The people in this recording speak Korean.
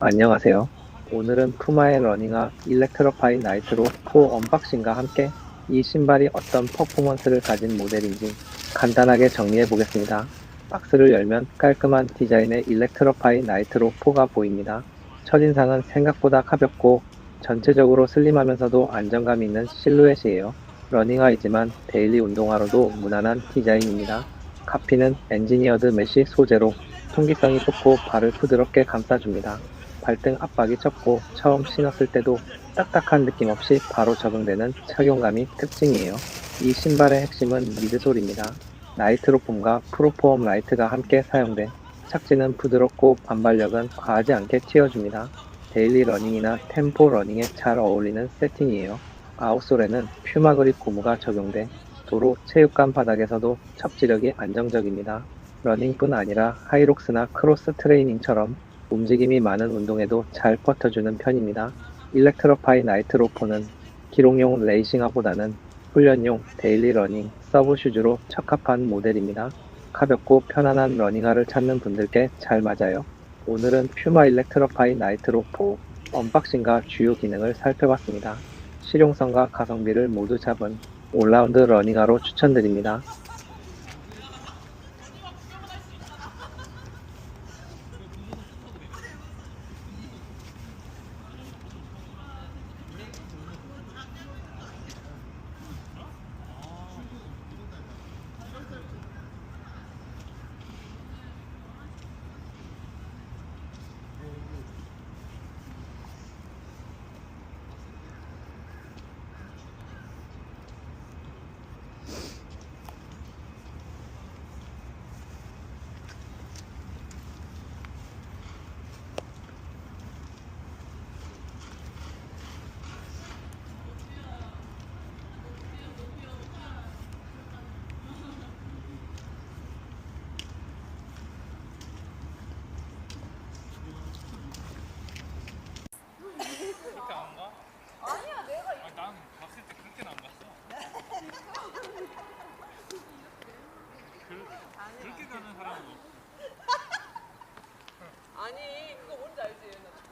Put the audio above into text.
안녕하세요. 오늘은 푸마의 러닝화 일렉트로파이 나이트로 4 언박싱과 함께 이 신발이 어떤 퍼포먼스를 가진 모델인지 간단하게 정리해 보겠습니다. 박스를 열면 깔끔한 디자인의 일렉트로파이 나이트로 4가 보입니다. 첫인상은 생각보다 가볍고 전체적으로 슬림하면서도 안정감 있는 실루엣이에요. 러닝화이지만 데일리 운동화로도 무난한 디자인입니다. 카피는 엔지니어드 메쉬 소재로 통기성이 좋고 발을 부드럽게 감싸줍니다. 발등 압박이 적고 처음 신었을 때도 딱딱한 느낌 없이 바로 적응되는 착용감이 특징이에요. 이 신발의 핵심은 미드솔입니다. 나이트로 폼과 프로포엄 라이트가 함께 사용돼 착지는 부드럽고 반발력은 과하지 않게 튀어줍니다. 데일리 러닝이나 템포 러닝에 잘 어울리는 세팅이에요. 아웃솔에는 퓨마 그립 고무가 적용돼 도로 체육관 바닥에서도 접지력이 안정적입니다. 러닝뿐 아니라 하이록스나 크로스 트레이닝처럼 움직임이 많은 운동에도 잘 버텨주는 편입니다. 일렉트로파이 나이트로포는 기록용 레이싱화보다는 훈련용 데일리 러닝 서브 슈즈로 적합한 모델입니다. 가볍고 편안한 러닝화를 찾는 분들께 잘 맞아요. 오늘은 퓨마 일렉트로파이 나이트로 4 언박싱과 주요 기능을 살펴봤습니다. 실용성과 가성비를 모두 잡은 올라운드 러닝화로 추천드립니다. 그렇게 안 가? 아니야 내가 아니, 난 봤을 때 그렇게는 안 갔어. 그, 그렇게 가는 사람은 없어. 아니 그거 뭔지 알지? 나